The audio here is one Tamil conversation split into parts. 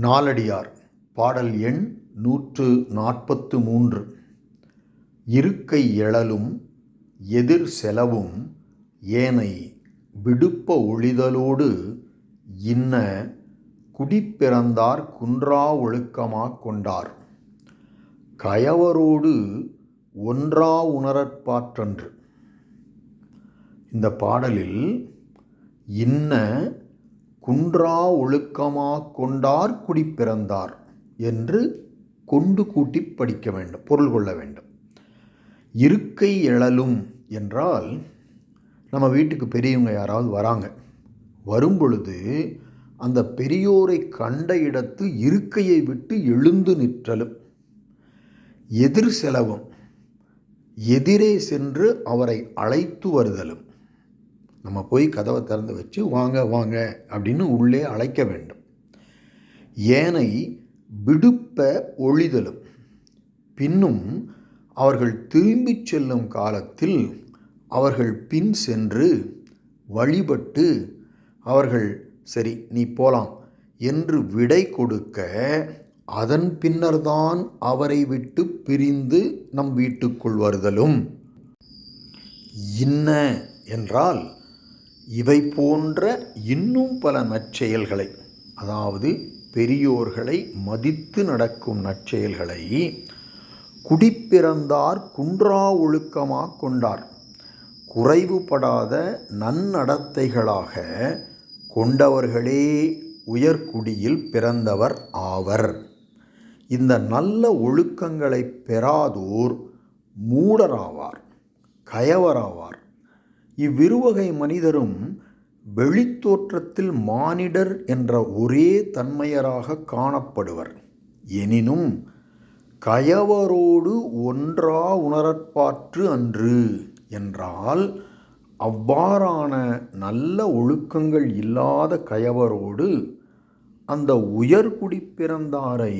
நாலடியார். பாடல் எண் நூற்று நாற்பத்து மூன்று இருக்கை எழலும் எதிர் செலவும் ஏனை விடுப்ப ஒழிதலோடு இன்ன குடிப்பிறந்தார் குன்றா ஒழுக்கமாக கொண்டார். கயவரோடு ஒன்றா உணரற்பாற்றன்று இந்த பாடலில் இன்ன குன்றா ஒழுக்கமா கொண்டார் குடிப்பிறந்தார் என்று கொண்டு கூட்டி படிக்க வேண்டும் பொருள் கொள்ள வேண்டும். இருக்கை எழலும் என்றால் நம்ம வீட்டுக்கு பெரியவங்க யாராவது வராங்க வரும்பொழுது அந்த பெரியோரை கண்ட இடத்து இருக்கையை விட்டு எழுந்து நிற்றலும். எதிர் செலவும் எதிரே சென்று அவரை அழைத்து வருதலும். நம்ம போய் கதவை திறந்து வச்சு வாங்க வாங்க அப்படின்னு உள்ளே அழைக்க வேண்டும். ஏனை விடுப்ப ஒழிதலும் பின்னும் அவர்கள் திரும்பிச் செல்லும் காலத்தில் அவர்கள் பின் சென்று வழிபட்டு அவர்கள் சரி நீ போலாம் என்று விடை கொடுக்க அதன் பின்னர்தான் அவரை விட்டு பிரிந்து நம் வீட்டுக்குள் வருதலும். இன்ன என்றால் இவை போன்ற இன்னும் பல நற்செயல்களை அதாவது பெரியோர்களை மதித்து நடக்கும் நற்செயல்களை குடிப்பிறந்தார் குன்றா ஒழுக்கமாக கொண்டார். குறைவுபடாத நன்னடத்தைகளாக கொண்டவர்களே உயர்குடியில் பிறந்தவர் ஆவர். இந்த நல்ல ஒழுக்கங்களை பெறாதோர் மூடராவார் கயவராவார். இவ்விருவகை மனிதரும் வெளித்தோற்றத்தில் மானிடர் என்ற ஒரே தன்மையராக காணப்படுவர். எனினும் கயவரோடு ஒன்றா உணரற்பாற்று அன்று என்றால் அவ்வாறான நல்ல ஒழுக்கங்கள் இல்லாத கயவரோடு அந்த உயர்குடி பிறந்தாரை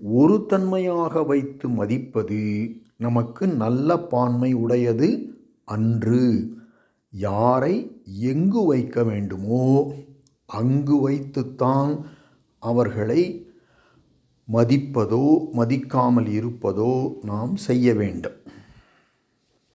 ஒரு தன்மையாக வைத்து மதிப்பது நமக்கு நல்ல பான்மை உடையது அன்று. யாரை எங்கு வைக்க வேண்டுமோ அங்கு வைத்துத்தான் அவர்களை மதிப்பதோ மதிக்காமல் இருப்பதோ நாம் செய்ய வேண்டும்.